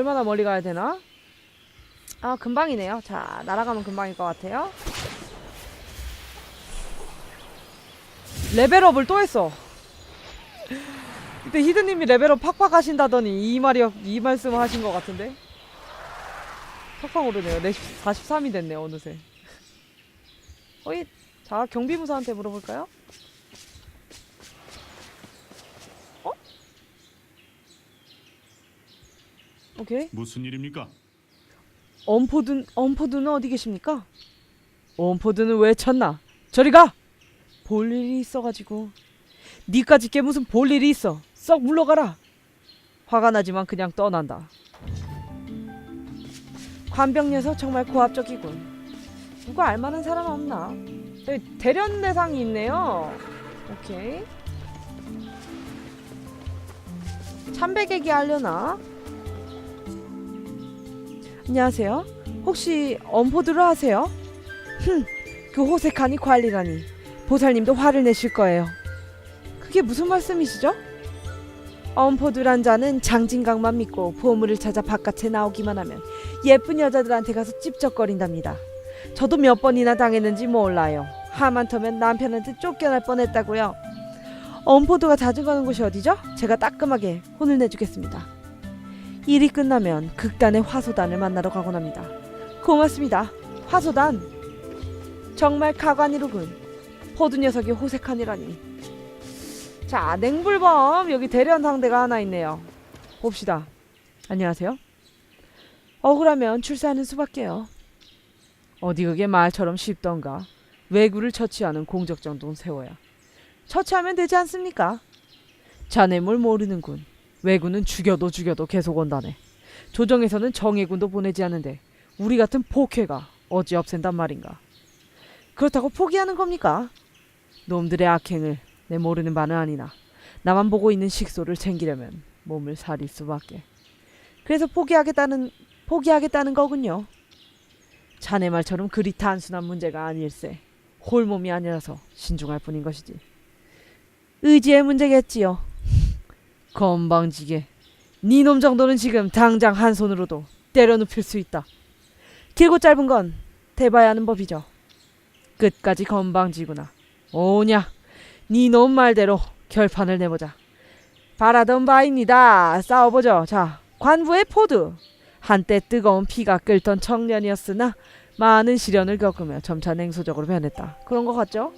얼마나 멀리 가야 되나? 아 금방이네요. 자 날아가면 금방일 것 같아요. 레벨업을 또 했어. 그때 히드님이 레벨업 팍팍 하신다더니 이 말이 이 말씀을 하신 것 같은데. 팍팍 오르네요. 네 43이 됐네요 어느새. 어이 자 경비무사한테 물어볼까요? 오케이. 무슨 일입니까? 엄포든 엄포드는 어디 계십니까? 엄포드는 왜 찾나? 저리 가! 볼 일이 있어가지고 니까지 게 무슨 볼 일이 있어 썩 물러가라 화가 나지만 그냥 떠난다 관병 녀석 정말 고압적이군 누가 알만한 사람 없나? 여기 대련 대상이 있네요 오케이 참배객이 하려나? 안녕하세요. 혹시 엄포드를 하세요? 흠, 그 호색하니 관리라니. 보살님도 화를 내실 거예요. 그게 무슨 말씀이시죠? 엄포드란 자는 장진강만 믿고 보물을 찾아 바깥에 나오기만 하면 예쁜 여자들한테 가서 찝쩍거린답니다. 저도 몇 번이나 당했는지 몰라요. 하마터면 남편한테 쫓겨날 뻔했다고요. 엄포드가 자주 가는 곳이 어디죠? 제가 따끔하게 혼을 내주겠습니다. 일이 끝나면 극단의 화소단을 만나러 가곤 합니다. 고맙습니다. 화소단. 정말 가관이로군. 포두 녀석이 호색하니라니. 자, 냉불범 여기 대련 상대가 하나 있네요. 봅시다. 안녕하세요. 억울하면 출세하는 수밖에요. 어디 그게 말처럼 쉽던가. 외구를 처치하는 공적 정도는 세워야. 처치하면 되지 않습니까? 자네 뭘 모르는군. 왜군은 죽여도 죽여도 계속 온다네. 조정에서는 정예군도 보내지 않는데 우리 같은 폭회가 어찌 없앤단 말인가. 그렇다고 포기하는 겁니까? 놈들의 악행을 내 모르는 바는 아니나 나만 보고 있는 식소를 챙기려면 몸을 사릴 수밖에. 그래서 포기하겠다는 포기하겠다는 거군요. 자네 말처럼 그리 단순한 문제가 아닐세. 홀몸이 아니라서 신중할 뿐인 것이지. 의지의 문제겠지요. 건방지게 니놈 정도는 지금 당장 한 손으로도 때려 눕힐 수 있다. 길고 짧은 건 대봐야 하는 법이죠. 끝까지 건방지구나. 오냐, 니놈 말대로 결판을 내보자. 바라던 바입니다. 싸워보죠. 자, 관부의 포드. 한때 뜨거운 피가 끓던 청년이었으나 많은 시련을 겪으며 점차 냉소적으로 변했다. 그런 것 같죠?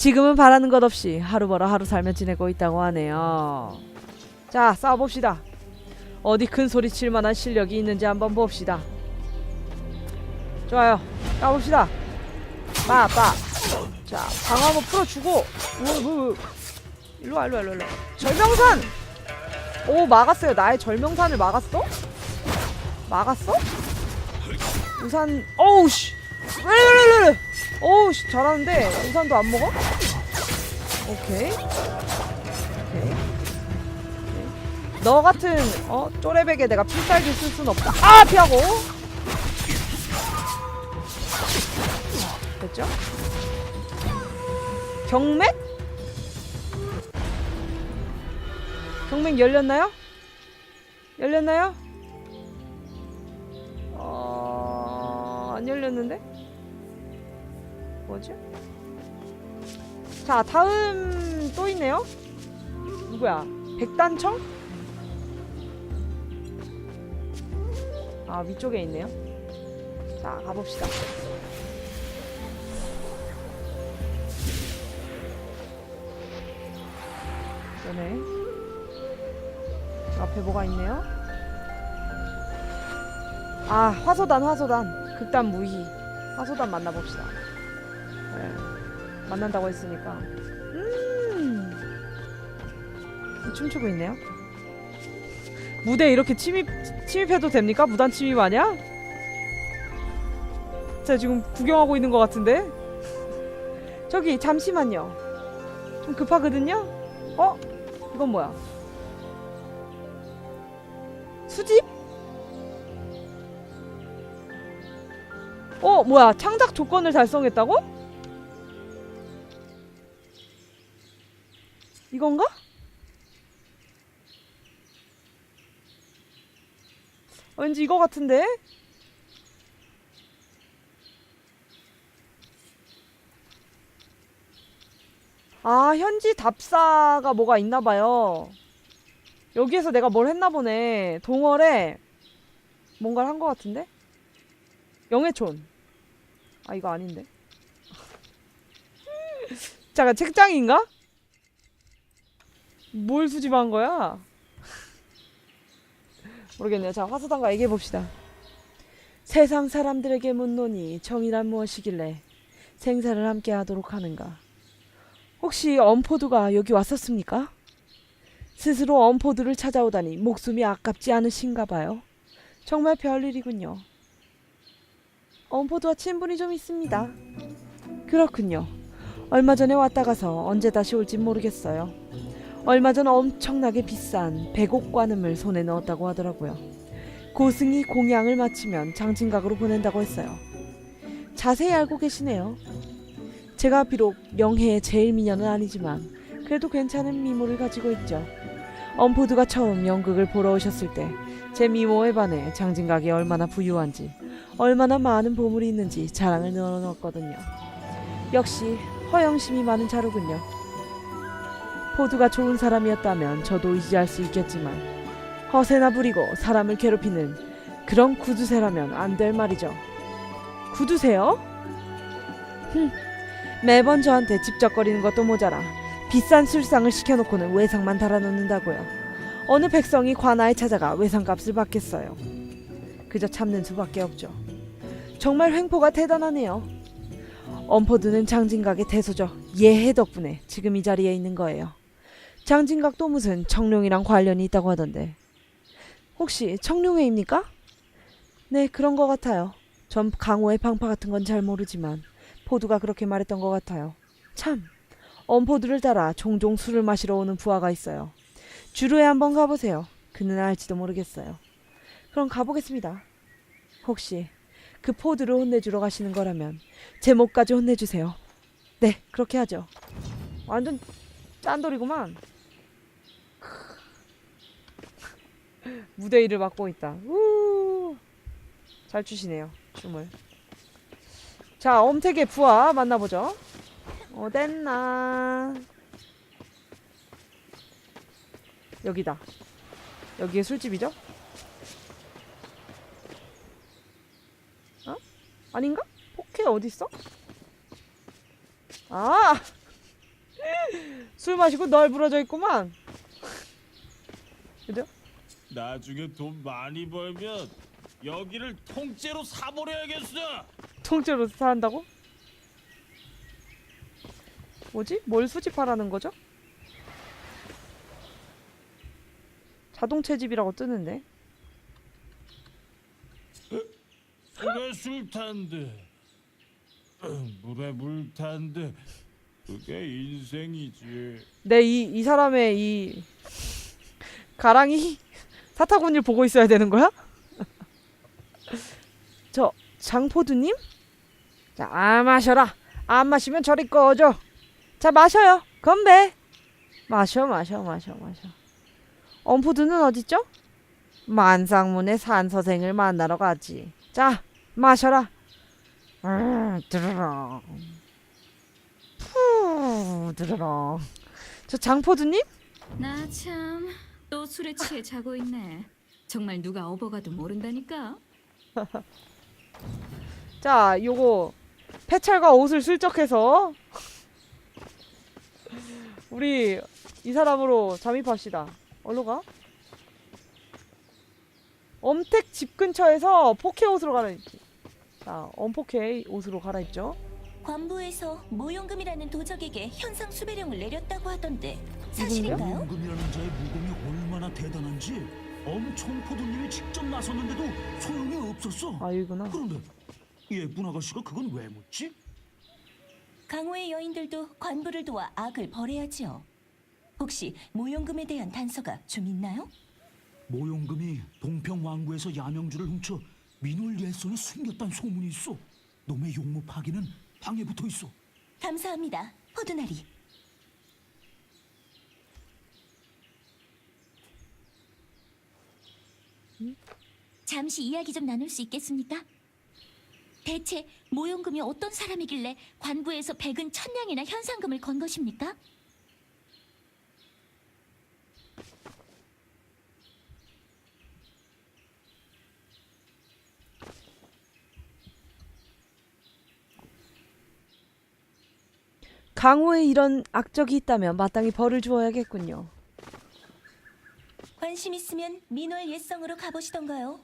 지금은 바라는 것 없이 하루 벌어 하루 살며 지내고 있다고 하네요. 자, 싸워봅시다. 어디 큰 소리 칠 만한 실력이 있는지 한번 봅시다. 좋아요. 싸워봅시다. 빠, 빠. 자, 방어 한번 풀어주고. 우, 우, 우. 일로 와, 일로 와, 일로 와. 절명산! 오, 막았어요. 나의 절명산을 막았어? 막았어? 우산, 어우, 씨. 왜. 어우, 씨, 잘하는데. 우산도 안 먹어? 오케이. 오케이. 너 같은 어 쪼레백에 내가 필살기 쓸 순 없다. 아 피하고. 됐죠? 경맥? 경맥 열렸나요? 열렸나요? 어... 안 열렸는데? 뭐지? 자 다음 또 있네요. 누구야? 백단청? 아 위쪽에 있네요. 자 가봅시다. 그러네. 앞에 뭐가 있네요. 아 화소단 화소단 극단 무희 화소단 만나봅시다. 네. 만난다고 했으니까. 음. 춤추고 있네요. 무대에 이렇게 침입 침입해도 됩니까? 무단 침입 아니야? 제가 지금 구경하고 있는 것 같은데. 저기 잠시만요. 좀 급하거든요. 어? 이건 뭐야? 수집? 어, 뭐야? 창작 조건을 달성했다고? 이건가? 왠지 이거 같은데? 아, 현지 답사가 뭐가 있나 봐요. 여기에서 내가 뭘 했나 보네. 동월에 뭔가를 한 것 같은데? 영해촌. 아, 이거 아닌데. 잠깐, 책장인가? 뭘 수집한 거야? 모르겠네요. 자, 화소당과 얘기해 봅시다. 세상 사람들에게 묻노니 정의란 무엇이길래 생사를 함께 하도록 하는가? 혹시 엄포두가 여기 왔었습니까? 스스로 엄포두를 찾아오다니 목숨이 아깝지 않으신가 봐요. 정말 별일이군요. 엄포두와 친분이 좀 있습니다. 그렇군요. 얼마 전에 왔다 가서 언제 다시 올지 모르겠어요. 얼마 전 엄청나게 비싼 백옥관음을 손에 넣었다고 하더라고요. 고승이 공양을 마치면 장진각으로 보낸다고 했어요. 자세히 알고 계시네요. 제가 비록 명해의 제일 미녀는 아니지만 그래도 괜찮은 미모를 가지고 있죠. 엄포두가 처음 연극을 보러 오셨을 때 제 미모에 반해 장진각이 얼마나 부유한지 얼마나 많은 보물이 있는지 자랑을 늘어놓았거든요. 역시 허영심이 많은 자루군요. 포두가 좋은 사람이었다면 저도 의지할 수 있겠지만 허세나 부리고 사람을 괴롭히는 그런 구두쇠라면 안 될 말이죠. 구두쇠요? 흠, 매번 저한테 집적거리는 것도 모자라 비싼 술상을 시켜놓고는 외상만 달아놓는다고요. 어느 백성이 관아에 찾아가 외상값을 받겠어요. 그저 참는 수밖에 없죠. 정말 횡포가 대단하네요. 엄포두는 장진각의 대소죠. 예해 덕분에 지금 이 자리에 있는 거예요. 장진각도 무슨 청룡이랑 관련이 있다고 하던데. 혹시 청룡회입니까? 네, 그런 것 같아요. 전 강호의 방파 같은 건 잘 모르지만 포두가 그렇게 말했던 것 같아요. 참, 엄포두를 따라 종종 술을 마시러 오는 부하가 있어요. 주루에 한번 가보세요. 그는 알지도 모르겠어요. 그럼 가보겠습니다. 혹시 그 포두를 혼내주러 가시는 거라면 제 목까지 혼내주세요. 네, 그렇게 하죠. 완전 짠돌이구만. 무대 일을 맡고 있다. 우! 잘 추시네요. 춤을. 자, 엄택의 부하 만나보죠. 어딨나? 여기다. 여기에 술집이죠? 어? 아닌가? 포켓 어딨어? 아! 술 마시고 널브러져 있구만. 그죠? 나중에 돈 많이 벌면 여기를 통째로 사버려야겠어. 통째로 사한다고? 뭐지? 뭘 수집하라는 거죠? 자동 채집이라고 뜨는데. 물에 술 탄데 물에 물 탄데 그게 인생이지. 내 이 이 사람의 이 가랑이 사타구니를 보고 있어야 되는 거야? 저 장포두님? 자, 아 마셔라. 안 마시면 저리 꺼져. 자, 마셔요. 건배. 마셔, 마셔, 마셔, 마셔. 엄포두는 어딨죠? 만상문의 산서생을 만나러 가지. 자, 마셔라. 음, 드르렁. 푸, 드르렁. 저 장포두님? 나참 또 술에 취해 자고 있네. 정말 누가 업어가도 모른다니까. 자, 요거 패찰과 옷을 슬쩍해서 우리 이 사람으로 잠입합시다. 어디로 가? 엄택 집 근처에서 포케 옷으로 갈아입지. 자, 엄포케 옷으로 갈아입죠. 관부에서 모용금이라는 도적에게 현상 수배령을 내렸다고 하던데? 사실인가요? 임금이라는 자의 무공이 얼마나 대단한지 엄청 포도님이 직접 나섰는데도 소용이 없었어. 아, 여기구나. 그런데 예쁜 아가씨가 그건 왜 묻지? 강호의 여인들도 관부를 도와 악을 벌해야지요. 혹시 모용금에 대한 단서가 좀 있나요? 모용금이 동평 왕구에서 야명주를 훔쳐 민월 예손에 숨겼다는 소문이 있어. 놈의 용무 파기는 방에 붙어 있어. 감사합니다, 호두나리. 잠시 이야기 좀 나눌 수 있겠습니까? 대체 모용금이 어떤 사람이길래 관부에서 백은 천냥이나 현상금을 건 것입니까? 강호에 이런 악적이 있다면 마땅히 벌을 주어야겠군요. 관심 있으면 민월 옛성으로 가보시던가요?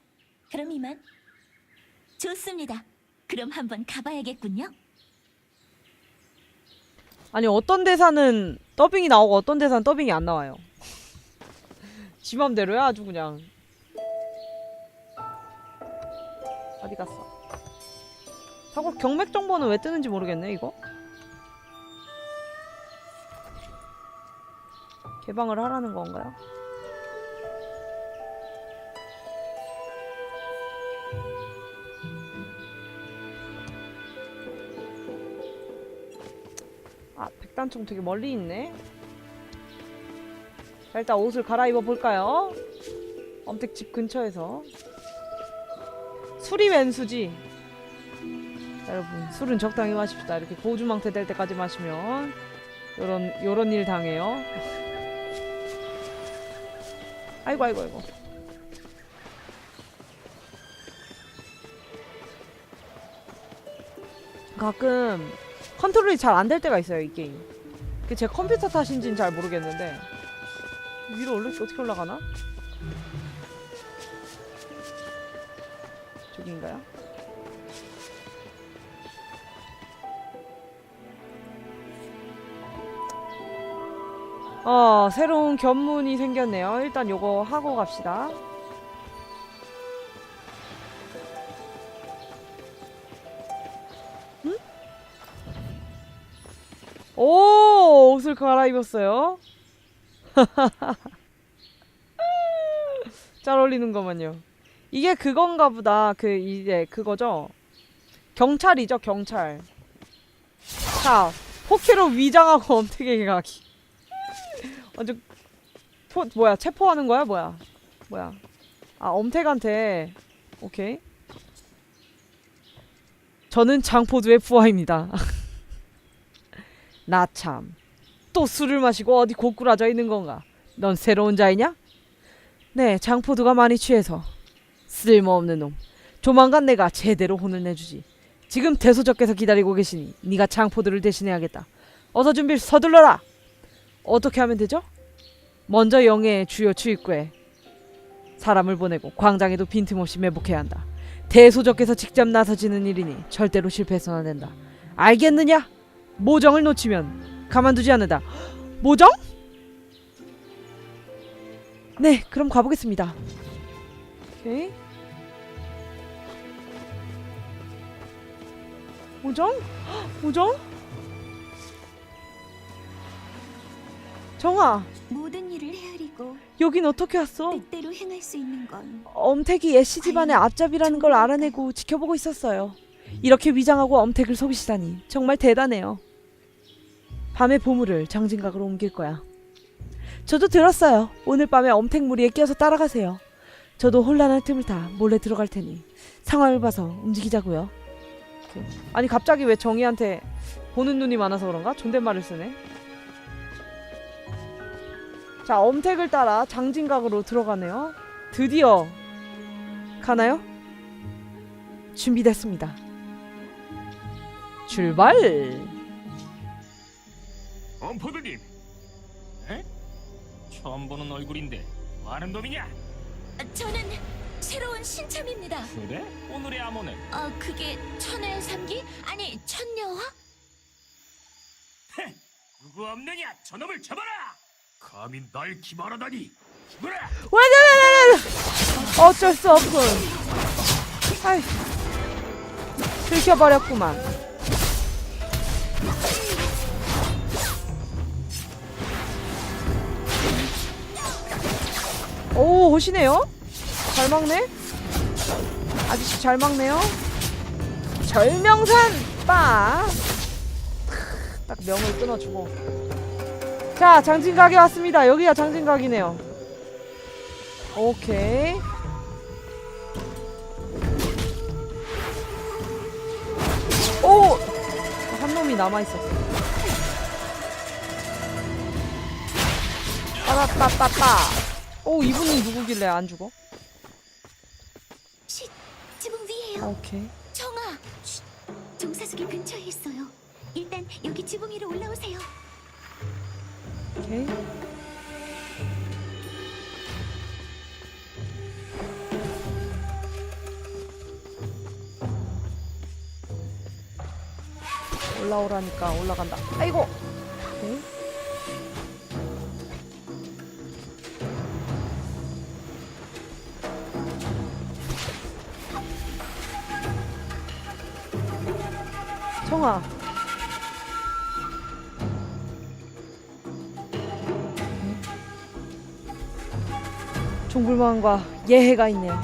그럼 이만. 좋습니다. 그럼 한번 가봐야겠군요. 아니 어떤 대사는 더빙이 나오고 어떤 대사는 더빙이 안 나와요. 지 맘대로야 아주 그냥. 어디 갔어? 자꾸 경맥 정보는 왜 뜨는지 모르겠네 이거. 개방을 하라는 건가요? 아, 백단총 되게 멀리 있네. 자, 일단 옷을 갈아입어 볼까요? 엄택 집 근처에서. 술이 왼수지. 자, 여러분, 술은 적당히 마십시다. 이렇게 고주망태 될 때까지 마시면 요런 요런 일 당해요. 아이고 아이고 아이고. 가끔 컨트롤이 잘 안 될 때가 있어요 이 게임. 그게 제 컴퓨터 탓인지는 잘 모르겠는데 위로 올라 어떻게 올라가나? 저기인가요? 어 새로운 견문이 생겼네요. 일단 요거 하고 갑시다. 오 옷을 갈아입었어요. 잘 어울리는 거만요. 이게 그건가 보다. 그 이제 그거죠. 경찰이죠 경찰. 자 포케로 위장하고 엄태게 가기. 완전 포 뭐야 체포하는 거야 뭐야 뭐야 아 엄택한테 오케이. 저는 장포두의 부하입니다. 나 참. 또 술을 마시고 어디 고꾸라져 있는 건가? 넌 새로운 자이냐? 네, 장포두가 많이 취해서. 쓸모없는 놈. 조만간 내가 제대로 혼을 내주지. 지금 대소적께서 기다리고 계시니 네가 장포두를 대신해야겠다. 어서 준비 서둘러라. 어떻게 하면 되죠? 먼저 영해의 주요 주입구에 사람을 보내고 광장에도 빈틈없이 매복해야 한다. 대소적께서 직접 나서지는 일이니 절대로 실패해서는 안 된다. 알겠느냐? 모정을 놓치면 가만두지 않는다. 모정? 네, 그럼 가보겠습니다. 오케이. 모정? 헉, 모정? 정아, 모든 일을 헤아리고 여긴 어떻게 왔어? 뜻대로 행할 수 있는 건 엄택이 애쉬 집안의 앞잡이라는 걸 알아내고 지켜보고 있었어요. 이렇게 위장하고 엄택을 속이시다니 정말 대단해요. 밤의 보물을 장진각으로 옮길 거야. 저도 들었어요. 오늘 밤에 엄택 무리에 끼어서 따라가세요. 저도 혼란한 틈을 타 몰래 들어갈 테니 상황을 봐서 움직이자고요. 아니 갑자기 왜 정희한테 보는 눈이 많아서 그런가? 존댓말을 쓰네. 자 엄택을 따라 장진각으로 들어가네요. 드디어 가나요? 준비됐습니다. 출발! 엄포드님. 에? 처음 보는 얼굴인데 뭐 하는 놈이냐? 저는 새로운 신참입니다. 그래? 오늘의 암호는 어, 그게 천의 삼기? 아니, 천녀화? 누구 없느냐? 저놈을 잡아라! 감히 날 기만하다니! 죽어라! 와자자자자! 어쩔 수 없군. 아이, 들켜버렸구만. 오, 호시네요? 잘 막네? 아저씨 잘 막네요? 절명산 빠! 딱 명을 끊어주고. 자 장진각에 왔습니다 여기가 장진각이네요 오케이 오! 한 놈이 남아있었어 따라따따따 오 이분이 누구길래 안 죽어? 쉿! 지붕 위에요 오케이 정아! 쉿! 종사숙이 근처에 있어요 일단 여기 지붕 위로 올라오세요 오케이. 올라오라니까 올라간다. 아이고. 오케이. 청아. 종불망과 예해가 있네요.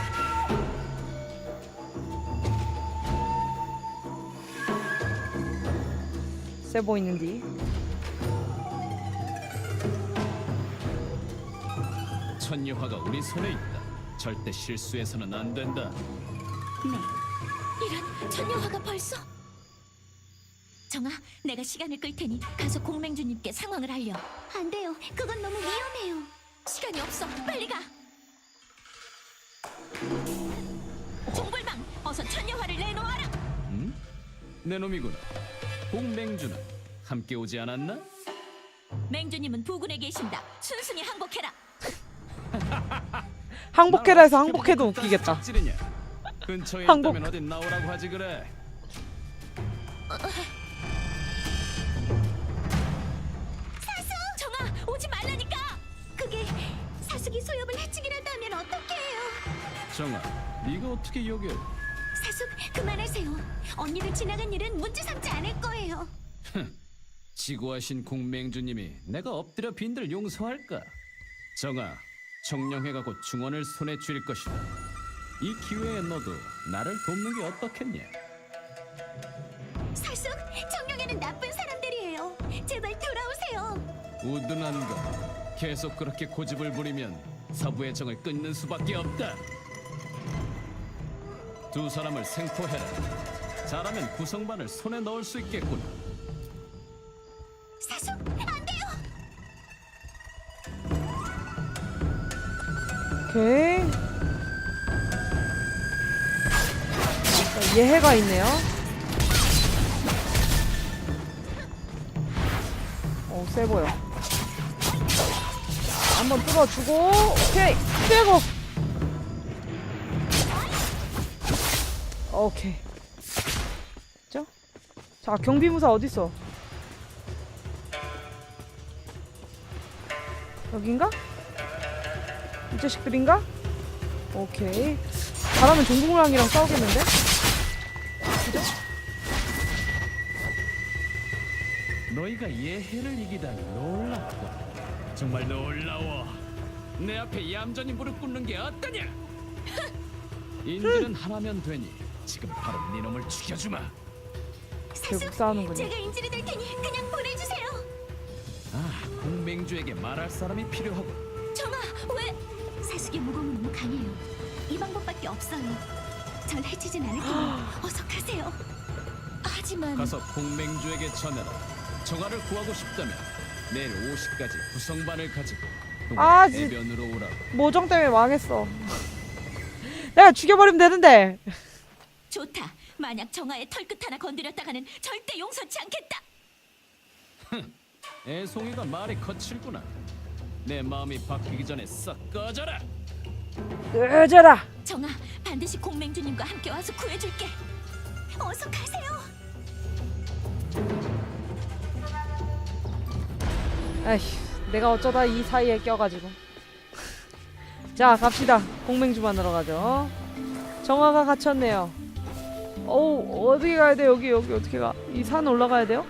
세 보이는디. 천여화가 우리 손에 있다. 절대 실수해서는 안 된다. 네. 이런 천여화가 벌써? 정아, 내가 시간을 끌 테니 가서 공맹주님께 상황을 알려. 안 돼요. 그건 너무 위험해요. 시간이 없어. 빨리 가. 종불망, 어서 천여화를 내놓아라. 음? 내 놈이구나. 공맹주는 함께 오지 않았나? 맹주님은 부군에 계신다. 순순히 항복해라. 항복해라 해서 항복해도 웃기겠다. 찌르냐? 근처에 항복. 있다면 어디 나오라고 하지 그래. 정아, 네가 어떻게 여기? 사숙, 그만하세요. 언니를 지나간 일은 문제 삼지 않을 거예요. 지구하신 공맹주님이 내가 엎드려 빈들 용서할까? 정아, 청령회가 곧 중원을 손에 쥘 것이다. 이 기회에 너도 나를 돕는 게 어떻겠냐? 사숙, 청룡에는 나쁜 사람들이에요. 제발 돌아오세요. 우둔한 것 계속 그렇게 고집을 부리면 서부의 정을 끊는 수밖에 없다. 두 사람을 생포해라. 잘하면 구성반을 손에 넣을 수 있겠구나. 사숙, 안 돼요. 오케이. 자, 예해가 있네요. 오, 세 보여. 자, 한번 뚫어주고, 오케이. 빼고. 오케이. 죠? 자, 경비무사 어딨어? 여긴가? 이 자식들인가? 오케이. 잘하면 종국랑이랑 싸우겠는데? 너희가 예해를 이기다니 놀랍다. 정말 놀라워. 내 앞에 얌전히 무릎 꿇는 게 어떠냐? 인질은 하나면 되니 지금 바로 네 놈을 죽여주마. 결국 사숙, 싸우는군요. 제가 인질이 될 테니 그냥 보내주세요. 아, 공맹주에게 말할 사람이 필요하고 정아, 왜? 사숙의 무공은 강해요. 이 방법밖에 없어요. 절 해치진 않을 테니 어서 가세요. 하지만 가서 공맹주에게 전해라. 정화를 구하고 싶다면 내일 5시까지 구성반을 가지고 아, 진- 해변으로 오라고. 모정 때문에 망했어. 내가 죽여버리면 되는데. 좋다. 만약 정아의 털끝 하나 건드렸다가는 절대 용서치 않겠다. 애송이가 말이 거칠구나. 내 마음이 바뀌기 전에 싹 꺼져라. 으져라. 정아, 반드시 공맹주님과 함께 와서 구해줄게. 어서 가세요. 에휴, 내가 어쩌다 이 사이에 껴가지고. 자, 갑시다. 공맹주 만으러 가죠. 정화가 갇혔네요. 어우, 어떻게 가야 돼? 여기, 여기 어떻게 가? 이 산 올라가야 돼요?